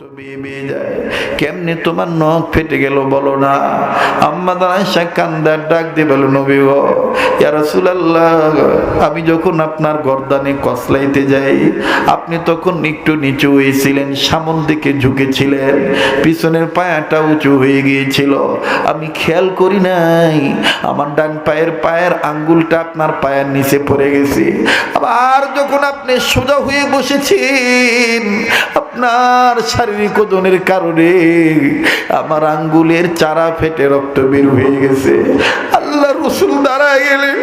রক্ত তোমার নখ ফেটে গেল বলো না? আম্মা দাঁড়ায় কান্দার ডাক দিয়ে বলো, নবী গো আমি যখন আপনার গর্দানে কসলাইতে যাই, আপনি তখন একটু নিচু হয়েছিলেন, সামন দিকে ঝুঁকেছিলেন, পিছনের পায়াটা উঁচু হয়ে গিয়েছিল। আমি খেয়াল করি নাই, আমার ডান পায়ের পায়ের আঙ্গুলটা আপনার পায়ের নিচে পড়ে গেছে। আবার যখন আপনি সোজা হয়ে বসেছেন, আপনার শারীরিক ওজনের কারণে আমার আঙ্গুলের চারা ফেটে রক্ত বের হয়ে গেছে। আল্লাহ রসুল দাঁড়ায় গেলেন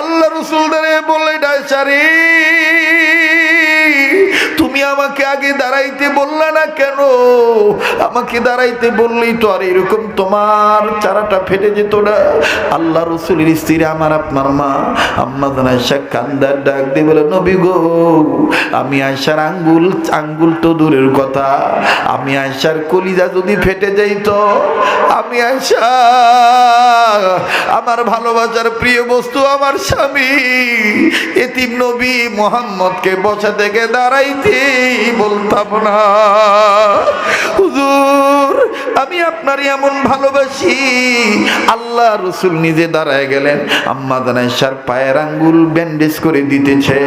আল্লাহ রসুল দাঁড়িয়ে বললেন ডাইসারি তুমি আমাকে আগে দাঁড়াইতে বললে না কেন? আমাকে দাঁড়াইতে বললেই তো আর এরকম তোমার চারাটা ফেটে যেত না। আল্লাহ রসুলের স্ত্রী আমার আপনার মা। আম্মা আয়সা কান্দার ডাক দিয়ে বলে, নবী গো, আমি আয়সার আঙ্গুল আঙ্গুল তো দূরের কথা। আমি আয়সার কলিজা যদি ফেটে যাইত, আমি আয়সা আমার ভালোবাসার প্রিয় বস্তু আমার স্বামী। এতিম নবী মোহাম্মদকে বসা থেকে দাঁড়াইতে বলতাম না। হুজুর, আমি আপনার এমন ভালোবাসি। আল্লাহ রসুল নিজে দাঁড়ায় গেলেন। আম্মা দানাইশার পায়ের আঙ্গুল ব্যান্ডেজ করে দিতেছে।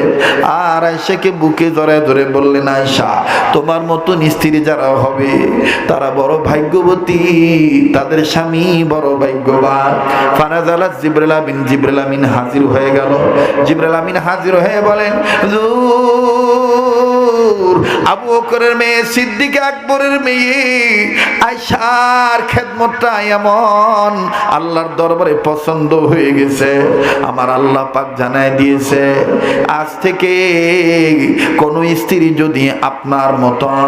আর আয়সাকে বুকে জড়ায় ধরে বললেন আয়সা তোমার মতন স্ত্রী যারা হবে, তারা বড় ভাগ্যবতী। তাদের স্বামী বড় ভাগ্যবান। ফানাজালা জিব্রাইল আমিন জিব্রাইল আমিন হাজির হয়ে গেল। জিব্রাইল আমিন হাজির হয়ে বলেন, হুজুর আবু বকরের মেয়ে সিদ্দিক আকবরের মেয়ে আয়সার খেদমতটা এমন আল্লাহর দরবারে পছন্দ হয়ে গেছে। আমার আল্লাহ পাক জানায় দিয়েছে, আজ থেকে কোন স্ত্রী যদি আপনার মতন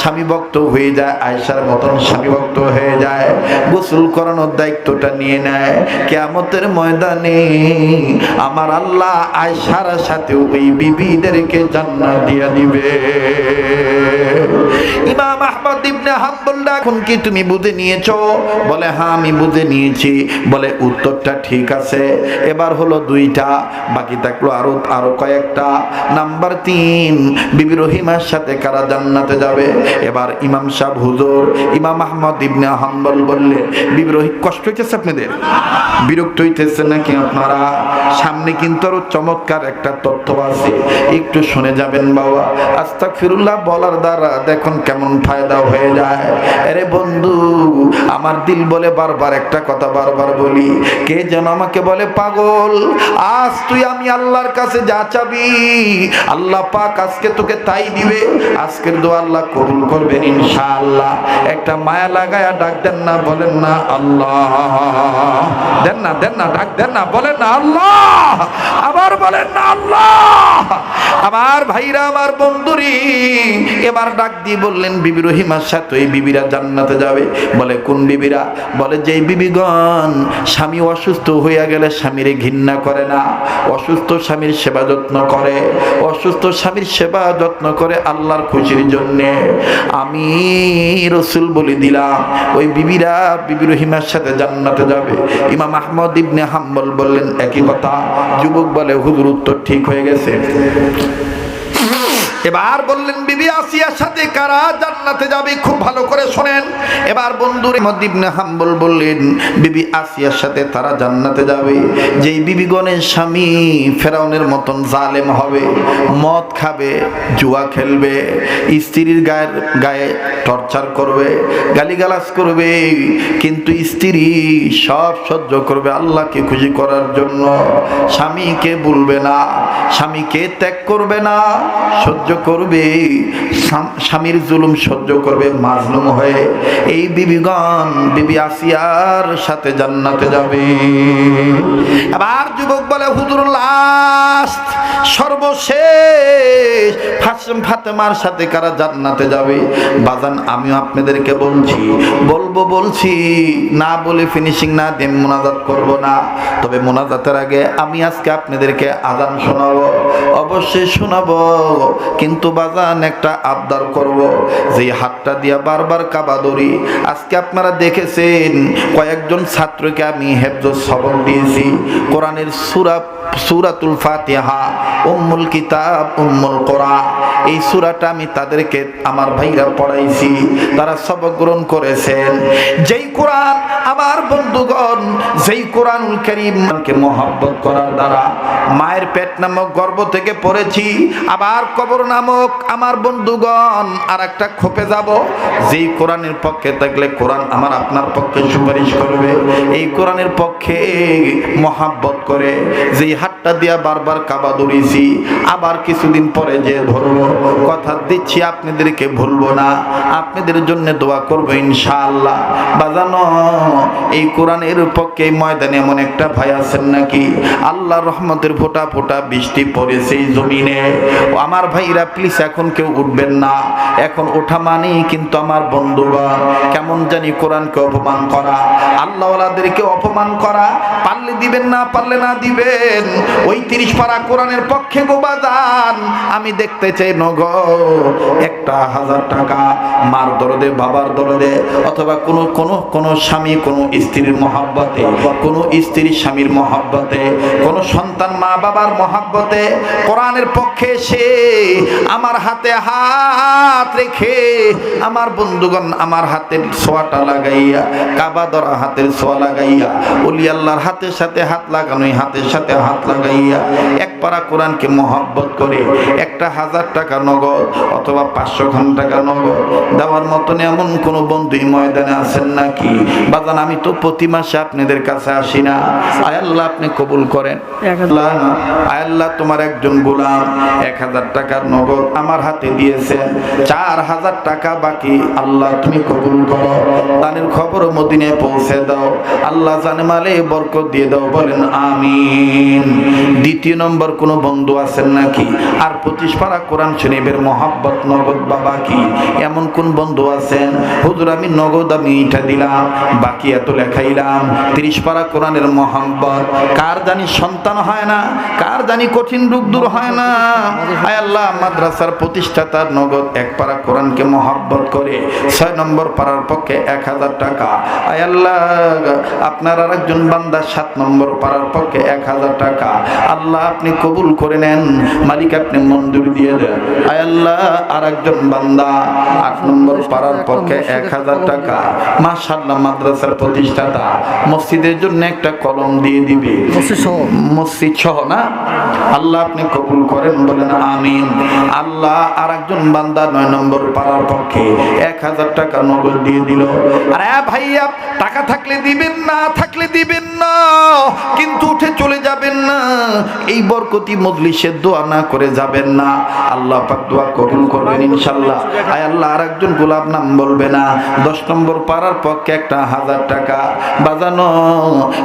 স্বামী ভক্ত হয়ে যায় আয়সার মতন স্বামী ভক্ত হয়ে যায়, গোসল করানোর দায়িত্বটা নিয়ে নেয়, কেয়ামতের ময়দানে আমার আল্লাহ আয়সার সাথে ওই বিবিদেরকে জান্নাত দিয়ে দিবে। হ্যাঁ এবার জান্নাতে যাবে? এবার ইমাম হুজুর, ইমাম আহমদ ইবনে হাম্বল বললে, বিবি কষ্ট হইতেছে আপনাদের? বিরক্ত হইতেছে নাকি আপনারা? সামনে কিন্তু আরও চমৎকার একটা তথ্য আছে। একটু শুনে যাবেন বাবা। আস্তাক ফিরুল্লাহ বলার দ্বারা দেখুন কেমন ফায়দা হয়ে যায়। আরে বন্ধু, আমার দিল বলে বারবার একটা কথা বারবার বলি, কে যেন আমাকে বলে, পাগল, আজ তুই আমি আল্লাহর কাছে যা চাবি, আল্লাহ পাক আজকে তোকে তাই দিবে, আজকের দোয়া আল্লাহ কবুল করবেন ইনশাআল্লাহ। একটা মায়া লাগায়া ডাক দেন না, বলেন না, আল্লাহ। দেন না দেন না, ডাক দেন না, বলেন না, আল্লাহ। আবার বলেন না, আল্লাহ। আমার ভাইরা, আমার বন্ধুরি এবার ডাক দিয়ে বললেন, বিবি রহিমার সাথে এই বিবিরা জান্নাতে যাবে। বলে, কোন বিবিরা? বলে যে বিবিগণ স্বামী অসুস্থ হইয়া গেলে স্বামীরে ঘৃণা করে না। অসুস্থ স্বামীর সেবা যত্ন করে। অসুস্থ স্বামীর সেবা যত্ন করে আল্লাহর খুশির জন্যে। আমি রসুল বলে দিলাম, ওই বিবিরা বিবি রহিমার সাথে জান্নাতে যাবে। ইমাম আহমদ ইবনে হাম্বল বললেন, একই কথা। যুবক বলে, হুজুর, উত্তর ঠিক হয়ে গেছে। এবার বললেন, বিবি আসিয়ার সাথে কারা জান্নাতে যাবে? খুব ভালো করে শোনেন। এবার বন্ধুর মদিবনে হাম্বল বললেন, বিবি আসিয়ার সাথে তারা জান্নাতে যাবে। যেই বিবিগণের স্বামী ফেরাউনের মতন জালেম হবে, মদ খাবে, জুয়া খেলবে, স্ত্রীর গায়ের গায়ে টর্চার করবে, গালিগালাজ করবে, কিন্তু স্ত্রী সব সহ্য করবে আল্লাহকে খুশি করার জন্য। স্বামীকে বলবে না, স্বামীকে ত্যাগ করবে না, সহ্য করবে স্বামীর জুলুম সহ্য করবে, মাজলুম হয়ে এই বিবিগণ, বিবি আসিয়ার সাথে জান্নাতে যাবে। আবার যুবক বলে, হুজুর লাস্ট সর্বশেষ ফাসম ফাতেমার সাথে কারা জান্নাতে যাবে? বাজান, আমিও আপনাদেরকে বলছি, বলব বলছি, না বলে ফিনিশিং না দিয়ে মোনাজাত করব না। তবে মোনাজাতের আগে আমি আজকে আপনাদেরকে আজান শোনাবো, অবশ্যই শোনাবো। কিন্তু বাজান একটা আবদার করব, যে হাতটা দিয়া বারবার কাবা ধরি। আজকে আপনারা দেখেছেন, কয়েকজন ছাত্রকে আমি হেফজ সবক দিয়েছি। কোরআনের সুরা, সুরাতুল ফাতিহা, উম্মুল কিতাব, উম্মুল কোরআন। এই সুরাটা আমি তাদেরকে, আমার ভাইরা পড়াইছি, তারা সবক গ্রহণ করেছেন। যেই কোরআন আমার বন্ধুগণ, যেই কোরআনুল করিমকে মহব্বত করার দ্বারা মায়ের পেট নামক গর্ভ থেকে পড়েছি, আবার কবর নামক আমার বন্ধুগণ আর একটা খোপে যাব। যেই কোরআনের পক্ষে থাকলে কোরআন আমার আপনার পক্ষে সুপারিশ করবে। এই কোরআনের পক্ষে মহাব্বত করে যেই হাতটা দিয়া বারবার কাবা দৌড়িয়েছি আবার কিছুদিন পরে যে ধরবো, কথা দিচ্ছি আপনাদেরকে ভুলবো না। আপনাদের জন্য দোয়া করব ইনশাআল্লাহ। বাজানো এই কোরআনের পক্ষে ময়দানে এমন একটা ভাই আছেন নাকি? আল্লাহ রহমতের ফোটা ফোটা বৃষ্টি পড়েছে এই জমিনে। আমার ভাইরা প্লিজ এখন কেউ উঠবেন না। এখন ওঠা মানেই কিন্তু আমার বন্ধুরা কেমন জানি কোরআনকে অপমান করা। আল্লাহওয়ালাদেরকে অপমান করা, পারলে দিবেন না, পারলে না দিবেন। ওই তিরিশ পারা কোরআনের পক্ষে গোবাদান আমি দেখতে চাই নগ, একটা হাজার টাকা মার দরদে, বাবার দরদে, অথবা কোনো কোনো কোনো স্বামী, কোনো স্ত্রীর মহাব্বতে, কোনো স্ত্রী স্বামীর মহাব্বতে, কোনো সন্তান মা বাবার মহাব্বতে কোরআনের পক্ষে সে আমার হাতে হাত রেখে আমার বন্ধুগণ আমার হাতের ছোঁয়াটা লাগাইয়া, কাবা দরা হাতের ছোঁয়া লাগাইয়া, অলি আল্লাহর হাতের সাথে হাত লাগানো এই হাতের সাথে হাত লাগাইয়া, এক পারা কোরআনকে মহব্বত করে একটা হাজার টাকা নগদ অথবা পাঁচশো খান টাকা নগদ দেওয়ার মতন এমন কোন বন্ধু ময়দানে আছেন নাকি? বাজান আমি তো প্রতি মাসে আপনাদের কাছে আসি না। আয় আল্লাহ আপনি কবুল করেন। আল্লাহ, আয় আল্লাহ তোমার একজন গোলাম এক হাজার টাকার নগদ আমার হাতে দিয়েছেন। চার হাজার টাকা বাকি আল্লাহ তুমি কবুল করো। দানের খবর মদিনায় পৌঁছে দাও। আল্লাহ জানে মালে বরকত দিয়ে দাও বলেন আমিন। দ্বিতীয় নম্বর কোন বন্ধু আছেন নাকি? আর পঁচিশ পারা কোরআন শরীফের মহাব্বত নগদ বা বাকি এমন কোন বন্ধু আছেন? হুজুর, আমি নগদ আমি এটা দিলাম, বাকি এত লেখাইলাম। তিরিশ পারা কোরআনের মহাব্বত, কার জানি সন্তান হয় না, কার জানি কঠিন রূপ দূর হয় না। আয় আল্লাহ, মাদ্রাসার প্রতিষ্ঠাতার নগদ এক পারা কোরআনকে মহাব্বত করে, ছয় নম্বর পাড়ার পক্ষে এক হাজার টাকা। আয় আল্লাহ, আপনার আর একজন বান্দা সাত নম্বর পাড়ার পক্ষে এক হাজার টাকা। আল্লাহ, আপনি কবুল করে নেন। মালিক আপনি মঞ্জুরি দিয়ে দেন। আয় আল্লাহ আর একজন বান্দা আট নম্বর পাড়ার পক্ষে এক হাজার টাকা। মাশাল্লাহ মাদ্রাসার প্রতিষ্ঠাতা। মসজিদের জন্য একটা কলম দিয়ে দিবে। মসজিদ সহ। না? আল্লাহ আপনি কবুল করেন বলেন আমিন। আল্লাহ আর একজন বান্দা নয় নম্বর পাড়ার পক্ষে এক হাজার টাকা নগদ দিয়ে দিল। আরে ভাইয়া টাকা থাকলে দিবেন না থাকলে দিবেন না কিন্তু উঠে চলে যাবেন না। এই বরকতি মজলিসের দোয়া না করে যাবেন না। আল্লাহ পাক দোয়া কবুল করবেন ইনশাল্লাহ আয় আল্লাহ আর একজন গোলাপ নাম বলবে না। দশ নম্বর পাড়ার পক্ষে একটা হাজার টাকা। বাজানো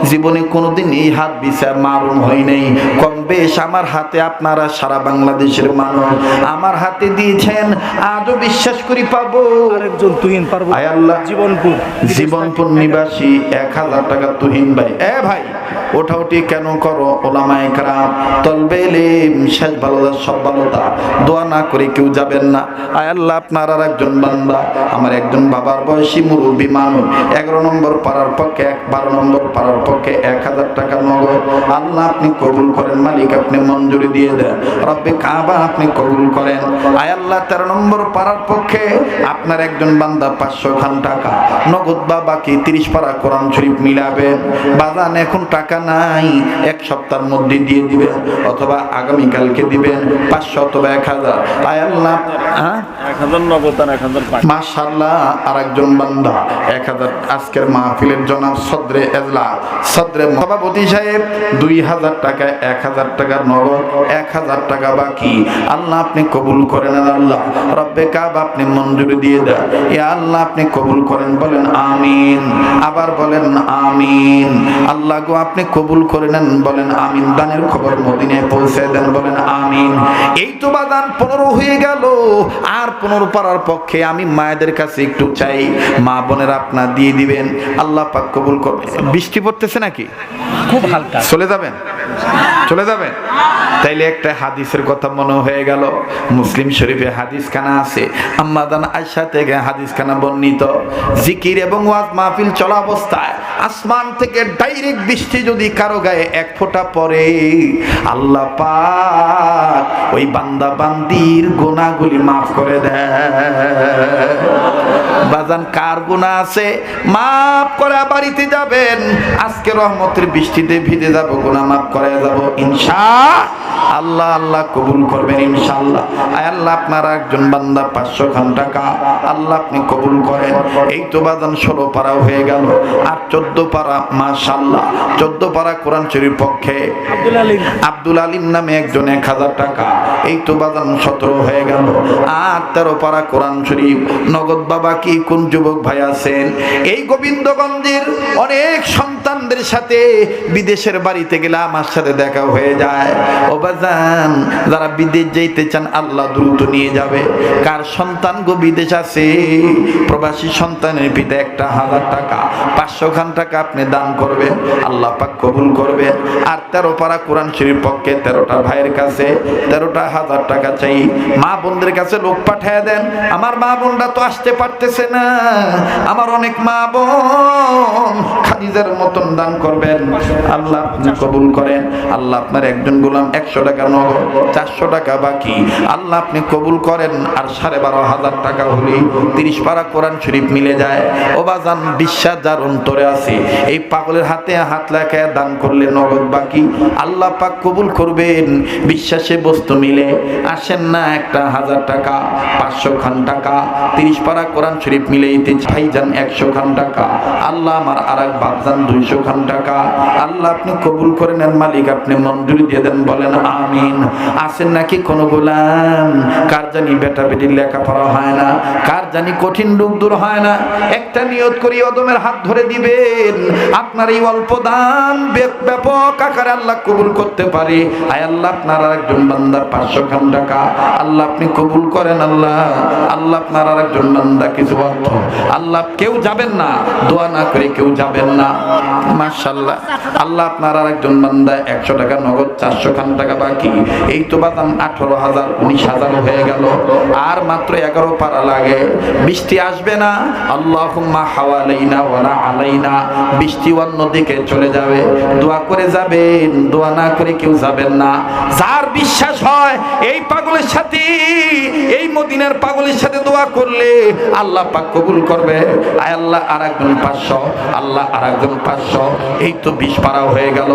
জীবনে কোনোদিন এই হাত বিচার মারুন হয় নাই। কম বেশ আমার হাতে আপনারা সারা বাংলাদেশের মানুষ। আমার হাতে দিয়েছেন আজও বিশ্বাস করি পাবো। আরেকজন তুহিন পারব। আয় আল্লাহ জীবনপুর জীবনপুর নিবাসী এক হাজার টাকা তুহিন ভাই। এ ভাই। ওঠা উঠি কেন করো ওলামায় তলবে শেষ সব ভালোদা। দোয়া না করে কেউ যাবেন না। আয় আল্লাহ, আপনার আর একজন বান্দা। আমার একজন বাবার বয়সী মুরব্বী মানুষ। এগারো নম্বর পাড়ার পক্ষে এক, বারো নম্বর পাড়ার পক্ষে এক হাজার টাকা নগদ। আল্লাহ, আপনি কবুল করেন। মালিক, আপনি মঞ্জুরি দিয়ে দেন। রব্বে কাবা, আপনি কবুল করেন। আয় আল্লাহ, তেরো নম্বর পাড়ার পক্ষে আপনার একজন বান্দা পাঁচশো খান টাকা। নগদ বা বাকি তিরিশ পাড়া কোরআন শরীফ মিলাবেন। বাজান এখন টাকা নাই, এক সপ্তাহের মধ্যে দিয়ে দিবেন, অথবা আগামীকালকে দিবেন পাঁচশো অথবা এক হাজার। আয় আল্লাহ হ্যাঁ? আপনি কবুল করেন আল্লাহ, রব্বে কাব আপনি মঞ্জুরি দিয়ে দেন। আল্লাহ আপনি কবুল করেন, বলেন আমিন। আবার বলেন আমিন। আল্লাহ গো, আপনি কবুল করে নেন, বলেন আমিন। দানের খবর মদিনায় পৌঁছে দেন, বলেন আমিন। এই তো বাদান পনেরো হয়ে গেল, আর পনেরো পারার পক্ষে আমি মায়েদের কাছে একটু চাই। মা বোনেরা আপনার দিয়ে দিবেন আল্লাহ পাক কবুল করবে। বৃষ্টি পড়তেছে নাকি? খুব হালকা। চলে যাবেন? চলে যাবেন? তাইলে একটা হাদিসের কথা মনে হয়ে গেল। মুসলিম শরীফে হাদিস খানা আছে আম্মাদান আয়সা থেকে হাদিস খানা বর্ণিত। জিকির এবং ওয়াজ মাহফিল চলা অবস্থায় আসমান থেকে ডাইরেক্ট বৃষ্টি যদি কারও গায়ে এক ফোঁটা পড়ে আল্লাহ পাক ওই বান্দা বান্দির গোনাগুলি মাফ করে দেয় বাজান, কার গুণা আছে? মাফ করে বাড়িতে যাবেন। আজকে রহমতের বৃষ্টিতে ভিজে যাব, গুণা মাফ করে যাব। ইনশা আল্লাহ আল্লাহ কবুল করবেন ইনশাআল্লাহ। আয় আল্লাহ, আপনার একজন বান্দা পাঁচশো খান টাকা আল্লাহ আপনি কবুল করেন। এই তো বাজান, ষোলো পারা হয়ে গেল। আর চোদ্দ পারা মাশাল্লাহ চোদ্দ পারা কোরআন শরীর পক্ষে। আব্দুল আলিম নামে একজন এক হাজার টাকা। এই তো বাজান সতেরো হয়ে গেল। আর তেরো পারা কোরআন শরীফ। নগদ বাবা কি, কোন যুবক ভাই আছেন? এই গোবিন্দগঞ্জের অনেক সন্তানদের সাথে বিদেশের বাড়িতে গেলে আমার সাথে দেখা হয়ে যায়। ও বাজান, যারা বিদেশ যাইতে চান, আল্লাহ দ্রুত নিয়ে যাবে। কার সন্তান গো বিদেশ আছে? প্রবাসী সন্তানের পিতা একটা হাজার টাকা পাঁচশো খান টাকা আপনি দান করবেন, আল্লাহ পাক কবুল করবেন। আর তেরো পারা কোরআন শরীফ পক্ষে তেরোটা ভাইয়ের কাছে তেরোটা হাজার টাকা চাই। মা বোনদের কাছে লোক পাঠিয়ে দেন। আমার মা বোনরা তো আসতে পারতেছে না। আমার অনেক মা বোন খাদিজার মতন দান করবেন। আল্লাহ আপনি কবুল করেন। আল্লাহ আপনার একজন গোলাম একশো টাকা নগদ, চারশো টাকা বাকি। আল্লাহ আপনি কবুল করেন। আর সাড়ে বারো হাজার টাকা হলেই তিরিশ পারা কোরআন শরীফ মিলে যায়। ও বাজান, বিশ্বাস যার অন্তরে আছে। এই পাগলের হাতে হাত লেখা দান করলে নগদ বাকি। আল্লাহ পাক কবুল করবেন। বিশ্বাসে বস্তু মিলে আসেন না একটা হাজার টাকা, পাঁচশো খান টাকা, তিরিশ পারা কোরআন শরীফ মিলে ভাইজান একশো খান টাকা। আল্লাহ আমার আর এক বাপজান দুইশো খান টাকা। আল্লাহ আপনি কবুল করে নেন, মালিক আপনি মঞ্জুরি দিয়ে দেন, বলেন আমিন। আসেন নাকি কোনো গোলাম? কার জানি বেটা বেটির লেখাপড়া হয় না, কার জানি কঠিন রোগ দূর হয় না। একটা নিয়ত করি, অদমের হাত ধরে দিবেন। আপনার এই অল্প দান ব্যাপ- ব্যাপক আকারে আল্লাহ কবুল করতে পারে। আয় আল্লাহ, আপনার আর একজন বান্দার পাঁচশো খান টাকা। আল্লাহ আপনি কবুল করেন আল্লাহ। আল্লাহ আপনার আর একজন বান্দা কিছু অর্থ আল্লাহ কেউ যাবেন না। দোয়া না করে কেউ যাবেন না। মাশাল্লাহ আল্লাহ আপনার আর একজন একশো টাকা নগদ, চারশো খান টাকা বাকি। এই তো বাদাম হাজার, উনিশ হাজার হয়ে গেল। আর মাত্র এগারো পারা লাগে। বৃষ্টি আসবে না। আল্লাহ হাওয়ালাইনা ওয়ালা আলাইনা। বৃষ্টি অন্যদিকে চলে যাবে। দোয়া করে যাবেন। দোয়া না করে কেউ যাবেন না। যার বিশ্বাস হয় এই পাগলের সাথে, এই মদিনার পাগলের সাথে দোয়া করলে আল্লাহ পাক কবুল করবে। আয় আল্লাহ আর একজন পাঁচশো, আল্লাহ আর একজন পাঁচশো। এই তো বিশ পারা হয়ে গেল।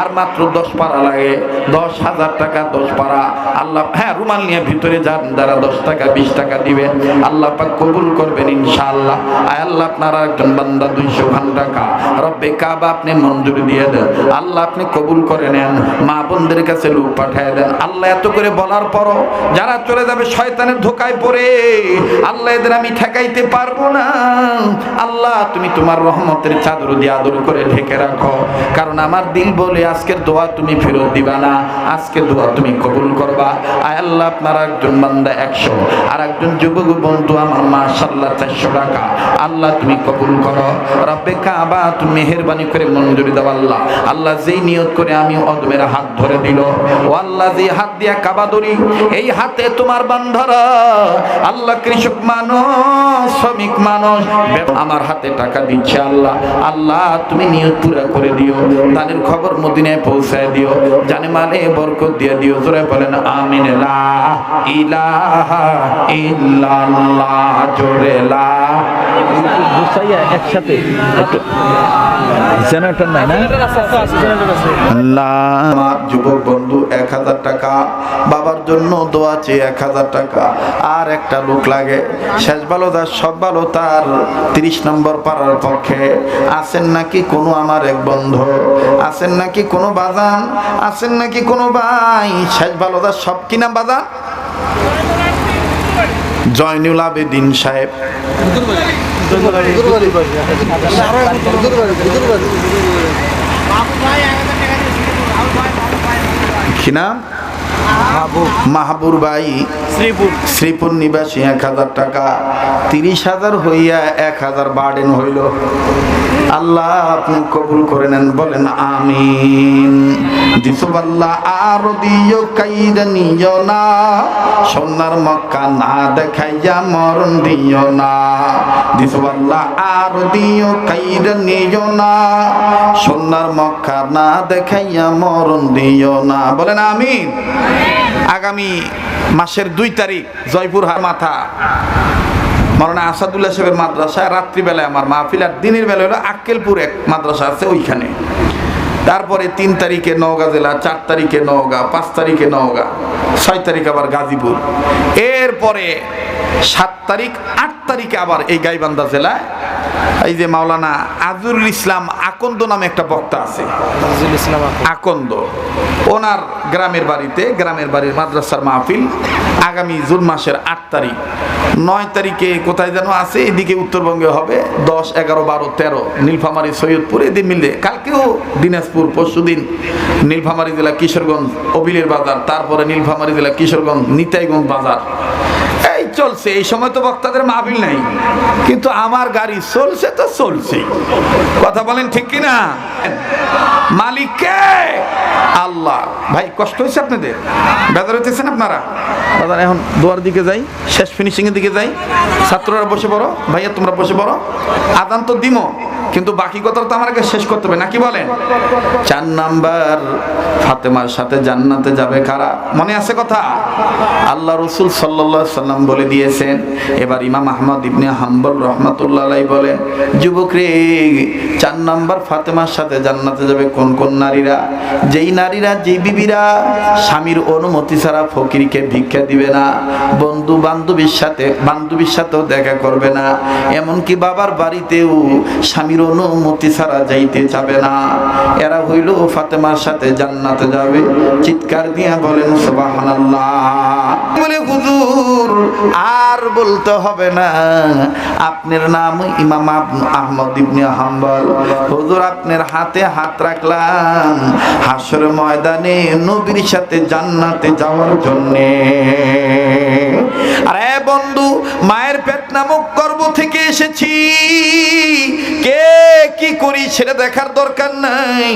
আর মাত্র দশ পারা লাগে। দশ হাজার টাকা, দশ পারা। আল্লাহ হ্যাঁ রুমাল নিয়ে ভিতরে যান, যারা দশ টাকা, বিশ টাকা দিবেন। আল্লাহ পাক কবুল করবেন ইনশাআল্লাহ। আয় আল্লাহ, আপনার একজন বান্দা দুইশো খান টাকা। রব্বে কাবা আপনি মঞ্জুরি দিয়ে দেন। আল্লাহ আপনি কবুল করে নেন। মা বোনদের কাছে লোক পাঠিয়ে দেন। আল্লাহ এত করে বলার পরও যারা চলে যাবে শয়তানের ধোকায় পড়ে, আল্লাহ এদের আমি ঠেকাইতে পারব না। আল্লাহ, তুমি তোমার রহমতের চাদর দিয়ে আদর করে ঢেকে রাখো। কারণ আমার দিল বলে আজকের দোয়া তুমি ফেরত দিবা না আজকে দোয়া তুমি কবুল করবা। আয় আল্লাহ, আপনার একজন বান্দা একশো আর একজন যুবক বন্ধু আমার মাশাল্লাহ চারশো টাকা। আল্লাহ, তুমি কবুল করো। রব্বে কাবা, তুমি মেহেরবানি করে মঞ্জুরি দাও আল্লাহ। আল্লাহ, যেই নিয়ত করে আমি অদমের হাত ধরে দিল, ও আল্লাহ যে হাত দিয়া কাবা ধরি এই হাতে তোমার বান্ধারা। আল্লাহ কৃষক মানুষ শ্রমিক মানুষ আমার হাতে টাকা দিচ্ছে আল্লাহ। আল্লাহ তুমি নিয়ত পুরা করে দিও। তাদের খবর মদিনায় পৌঁছায় দিও। জানে মানে বরকত দিয়ে দিও। জোরে বলেন আমিন লা ইলাহা ইল্লাল্লাহ জোরে লা। একসাথে। জেনারেটর নাই না? আল্লাহ যুবক বন্ধু এক হাজার টাকা বাবার জন্য দোয়া চেয়ে এক হাজার টাকা। আর একটা লোক লাগে, শেষ ভালো তার সব ভালো, তার তিরিশ নম্বর পাড়ার পক্ষে। আছেন নাকি কোনো আমার এক বন্ধু? আছেন নাকি কোনো বাজান? আছেন নাকি কোনো ভাই? শেষ ভালো তার সব কিনা বাজান? জয়নুল আবেদিন সাহেব। কি নাম? মাহাবুর ভাই শ্রীপুর। শ্রীপুর নিবাসী এক হাজার টাকা তিরিশ হাজার হইয়া এক হাজার বার্ডেন হইল। আল্লাহ আপনি কবুল করে নেন বলেন আমিন। দিসুবাল্লাহ আর দিও কাইরা নিও না সোনার মক্কা না দেখাইয়া মরণ দিও না। দিসুবাল্লাহ আর দিও কাইরা নিও না সোনার মক্কা না দেখাইয়া মরণ দিও না। বলেন আমিন। আগামী মাসের দুই তারিখ জয়পুর হাট মাথা। মরনা আসাদুল্লাহ সাহেবের মাদ্রাসায় রাত্রিবেলায় আমার মাহফিল আর দিনের বেলা হলো আক্কেলপুর এক মাদ্রাসা আছে ওইখানে। তারপরে তিন তারিখে নওগাঁ জেলা, চার তারিখে নওগাঁ, পাঁচ তারিখে নওগাঁ, ছয় তারিখ আবার গাজীপুর। এরপরে সাত তারিখ, আট তারিখে আবার এই গাইবান্ধা জেলায় এই যে মাওলানা আজরুল ইসলাম আকন্দ নামে একটা বক্তা আছে। ইসলাম আকন্দ। ওনার গ্রামের বাড়িতে গ্রামের বাড়ির মাদ্রাসার মাহফিল আগামী জুন মাসের আট তারিখ। নয় তারিখে কোথায় যেন আছে এদিকে উত্তরবঙ্গে হবে। দশ এগারো বারো তেরো নীলফামারী সৈয়দপুর এদিন মিলে। কালকেও দিনাজপুর পরশুদিন নীলফামারী জেলা কিশোরগঞ্জ অবিলের বাজার তারপরে নীলফামারী জেলা কিশোরগঞ্জ নিতাইগঞ্জ বাজার। চলছে, এই সময় তো বক্তাদের মাহফিল নাই। কিন্তু আমার গাড়ি চলছে তো চলছে। কথা বলেন ঠিক কিনা? মালিক কে আল্লাহ। ভাই, কষ্ট হয়েছে আপনাদের? বেদার হইতেছেন আপনারা? দাদা এখন দোয়ার দিকে যাই, শেষ ফিনিশিং এর দিকে যাই। ছাত্ররা বসে পড়ো, ভাইয়া, তোমরা বসে পড়ো। আদান তো দিমো, কিন্তু বাকি কথা তো আমার শেষ করতে হবে। নাকি বলেন? চার নাম্বার, ফাতেমার সাথে জান্নাতে যাবে কারা? মনে আছে কথা? আল্লাহ রসুল সাল্লাহ সাল্লাম বলে দিয়েছেন, এবার ইমাম আহমদ ইবনে হাম্বল রহমতুল্লাহ বলেন, যুবক রে, চার নাম্বার ফাতেমার সাথে জান্নাতে যাবে কোন কোন নারীরা? যেই নারীরা, যেই বিবিরা স্বামীর অনুমতি ছাড়া ফকিরকে ভিক্ষা দিবে না, বন্ধু বান্ধবীর সাথে, বান্ধবীর সাথেও দেখা করবে না, এমনকি বাবার বাড়িতেও স্বামীর অনুমতি ছাড়া যাইতে যাবে না। এরা হইল ফাতেমার সাথে জান্নাতে যাবে। চিৎকার দিয়া বলেন, সুবহানাল্লাহ। বলে, হুজুর, আর বলতে হবে না। আপনার নাম ইমাম আহমদ ইবনে হাম্বল। হুজুর, আপনার হাতে হাত রাখলাম। হাসর ময়দানে নবীর সাথে জান্নাতে যাওয়ার জন্যে। আরে বন্ধু, মায়ের পেট নামক গর্ভ থেকে এসেছি। কে কি করি সেটা দেখার দরকার নাই।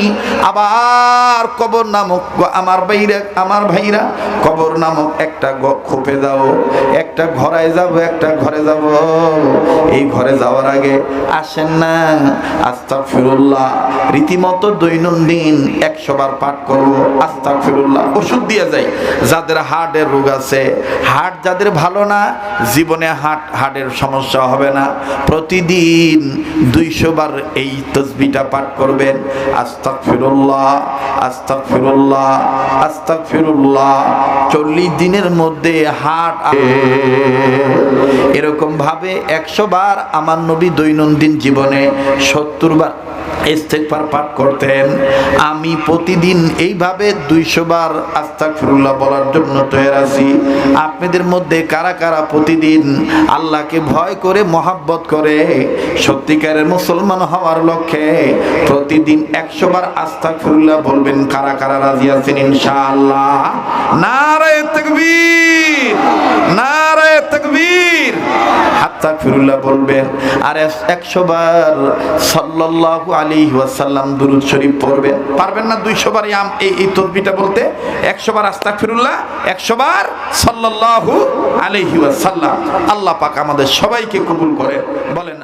আবার কবর নামক আমার ভাইরা আমার ভাইরা, কবর নামক একটা খোপে যাও একটা ঘরায় যাব, একটা ঘরে যাব। এই ঘরে যাওয়ার আগে আসেন না। আস্তা ফিরুল্লাহ রীতিমতো দৈনন্দিন একশো বার পাঠ করব। আস্তা ফিরুল্লাহ ওষুধ দিয়ে যাই। যাদের হার্টের রোগ আছে, হার্ট যাদের ভালো না, জীবনে হার্ট, হার্টের সমস্যা হবে না, প্রতিদিন দুইশো বার এই তসবিটা পাঠ করবেন। আস্তাক ফিরুল্লাহ আস্তাক ফিরুল্লাহ আস্তাক ফিরুল্লাহ চল্লিশ দিনের মধ্যে হার্ট এরকম ভাবে একশো বার আমার নবী দৈনন্দিন জীবনে সত্তর বার ইস্তেকবার পাঠ করতেন। আমি প্রতিদিন এইভাবে দুইশো বার আস্তাক ফিরুল্লাহ বলার জন্য তৈরি আছি। আপনাদের মধ্যে কারা কারা প্রতিদিন আল্লাহকে ভয় করে মহাব্বত করে সত্যিকারের মুসলমান হওয়ার লক্ষ্যে প্রতিদিন একশো বার আস্থা ফুল্লা বলবেন, কারা কারা রাজি আছেন ইনশাআল্লাহ? নারায় তকবীর, নারায় তকবীর। আর সাল্লাল্লাহু আলাইহি ওয়াসাল্লাম শরীফ পারবেন না দুইশো বার এই এই বলতে? একশো বার বার সাল্লাল্লাহু আলাইহি ওয়াসাল্লাম। আল্লাহ পাক আমাদের সবাইকে কবুল করে। বলেন